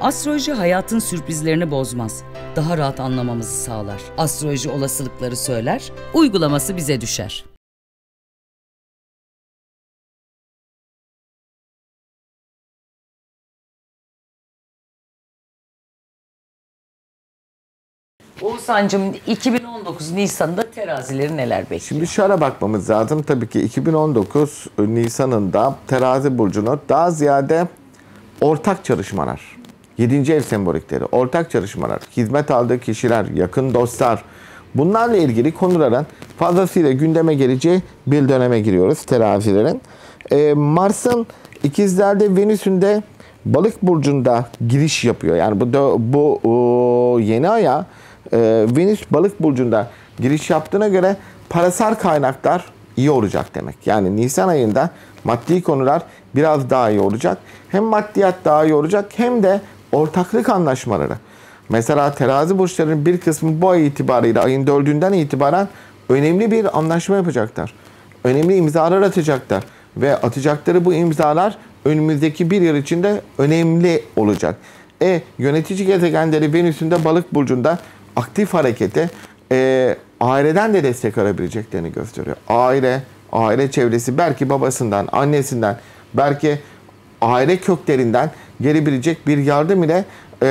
Astroloji hayatın sürprizlerini bozmaz. Daha rahat anlamamızı sağlar. Astroloji olasılıkları söyler, uygulaması bize düşer. Oğuzhan'cığım 2019 Nisan'da terazileri neler bekliyor? Şimdi şöyle bakmamız lazım. Tabii ki 2019 Nisan'ında terazi burcunu daha ziyade ortak çalışmalar, 7. ev sembolikleri, ortak çalışmalar, hizmet aldığı kişiler, yakın dostlar, bunlarla ilgili konuların fazlasıyla gündeme geleceği bir döneme giriyoruz terazilerin. Ee, Mars'ın ikizlerde Venüs'ün de balık burcunda giriş yapıyor. Yani bu dö- bu o, yeni aya e, Venüs balık burcunda giriş yaptığına göre parasal kaynaklar iyi olacak demek. Yani Nisan ayında maddi konular biraz daha iyi olacak. Hem maddiyat daha iyi olacak hem de ortaklık anlaşmaları. Mesela terazi burçlarının bir kısmı bu ay itibariyle ayın dördünden itibaren önemli bir anlaşma yapacaklar. Önemli imzalar atacaklar. Ve atacakları bu imzalar önümüzdeki bir yıl içinde önemli olacak. E yönetici gezegenleri Venüs'ün de balık burcunda aktif harekete e, aileden de destek alabileceklerini gösteriyor. Aile, aile çevresi belki babasından, annesinden, belki aile köklerinden gelebilecek bir yardım ile e,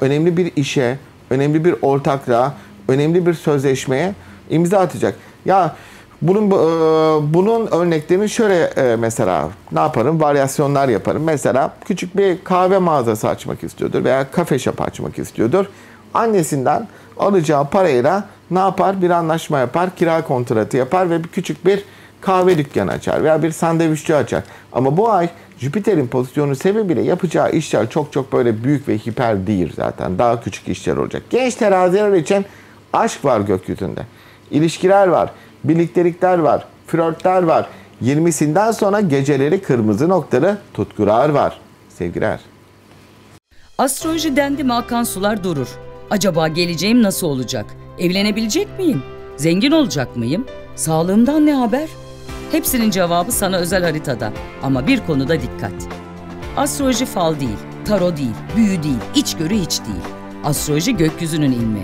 önemli bir işe, önemli bir ortaklığa, önemli bir sözleşmeye imza atacak. Ya bunun e, bunun örneklerini şöyle e, mesela ne yaparım? Varyasyonlar yaparım. Mesela küçük bir kahve mağazası açmak istiyordur veya kafe shop açmak istiyordur. Annesinden alacağı parayla ne yapar? Bir anlaşma yapar, kira kontratı yapar ve bir küçük bir kahve dükkanı açar veya bir sandviççi açar. Ama bu ay Jüpiter'in pozisyonu sebebiyle yapacağı işler çok çok böyle büyük ve hiper değil zaten. Daha küçük işler olacak. Genç teraziler için aşk var gökyüzünde. İlişkiler var, birliktelikler var, flörtler var. 20'sinden sonra geceleri kırmızı noktalı tutkular var. Sevgiler. Astroloji dendi mi akan sular durur. Acaba geleceğim nasıl olacak? Evlenebilecek miyim? Zengin olacak mıyım? Sağlığımdan ne haber? Hepsinin cevabı sana özel haritada. Ama bir konuda dikkat. Astroloji fal değil, taro değil, büyü değil, içgörü hiç değil. Astroloji gökyüzünün ilmi.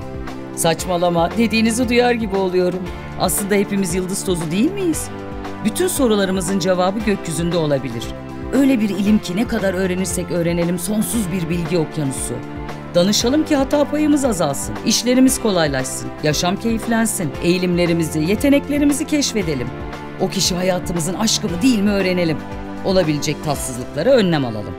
Saçmalama dediğinizi duyar gibi oluyorum. Aslında hepimiz yıldız tozu değil miyiz? Bütün sorularımızın cevabı gökyüzünde olabilir. Öyle bir ilim ki ne kadar öğrenirsek öğrenelim sonsuz bir bilgi okyanusu. Danışalım ki hata payımız azalsın, işlerimiz kolaylaşsın, yaşam keyiflensin, eğilimlerimizi, yeteneklerimizi keşfedelim. O kişi hayatımızın aşkı mı değil mi öğrenelim. Olabilecek tatsızlıklara önlem alalım.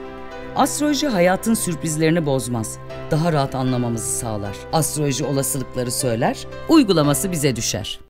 Astroloji hayatın sürprizlerini bozmaz. Daha rahat anlamamızı sağlar. Astroloji olasılıkları söyler, uygulaması bize düşer.